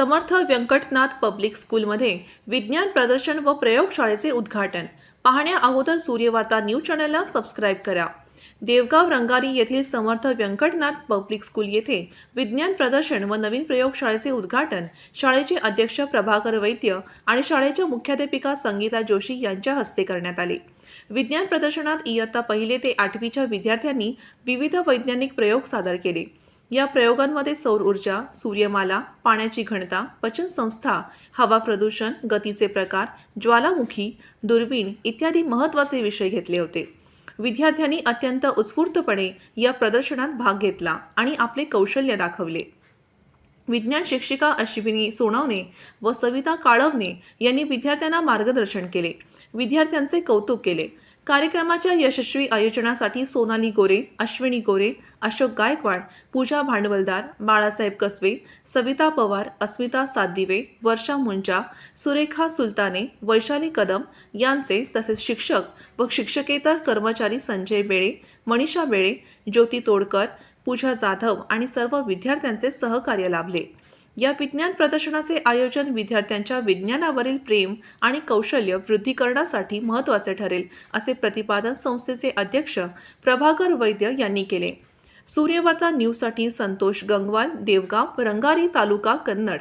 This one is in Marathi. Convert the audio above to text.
समर्थ व्यंकटनाथ पब्लिक स्कूलमध्ये विज्ञान प्रदर्शन व प्रयोगशाळेचे उद्घाटन. पाहण्या अगोदर सूर्यवार्ता न्यूज चॅनलला सबस्क्राईब करा. देवगाव रंगारी येथील समर्थ व्यंकटनाथ पब्लिक स्कूल येथे विज्ञान प्रदर्शन व नवीन प्रयोगशाळेचे उद्घाटन शाळेचे अध्यक्ष प्रभाकर वैद्य आणि शाळेच्या मुख्याध्यापिका संगीता जोशी यांच्या हस्ते करण्यात आले. विज्ञान प्रदर्शनात इयत्ता पहिले ते आठवीच्या विद्यार्थ्यांनी विविध वैज्ञानिक प्रयोग सादर केले. या प्रयोगांमध्ये सौर ऊर्जा सूर्यमाला पाण्याची घनता पचन संस्था हवा प्रदूषण गतीचे प्रकार ज्वालामुखी दुर्बीण इत्यादी महत्त्वाचे विषय घेतले होते. विद्यार्थ्यांनी अत्यंत उत्स्फूर्तपणे या प्रदर्शनात भाग घेतला आणि आपले कौशल्य दाखवले. विज्ञान शिक्षिका अश्विनी सोनवणे व सविता काळवणे यांनी विद्यार्थ्यांना मार्गदर्शन केले. विद्यार्थ्यांचे कौतुक केले. कार्यक्रमाच्या यशस्वी आयोजनासाठी सोनाली गोरे अश्विनी गोरे अशोक गायकवाड पूजा भांडवलदार बाळासाहेब कसबे सविता पवार अस्मिता सातदिवे वर्षा मुंजा सुरेखा सुलताने वैशाली कदम यांचे तसेच शिक्षक व शिक्षकेतर कर्मचारी संजय बेळे मनीषा बेळे ज्योती तोडकर पूजा जाधव आणि सर्व विद्यार्थ्यांचे सहकार्य लाभले. या विज्ञान प्रदर्शनाचे आयोजन विद्यार्थ्यांच्या विज्ञानावरील प्रेम आणि कौशल्य वृद्धीकरणासाठी महत्त्वाचे ठरेल असे प्रतिपादन संस्थेचे अध्यक्ष प्रभाकर वैद्य यांनी केले. सूर्यवार्ता न्यूजसाठी संतोष गंगवाल देवगाव रंगारी तालुका कन्नड.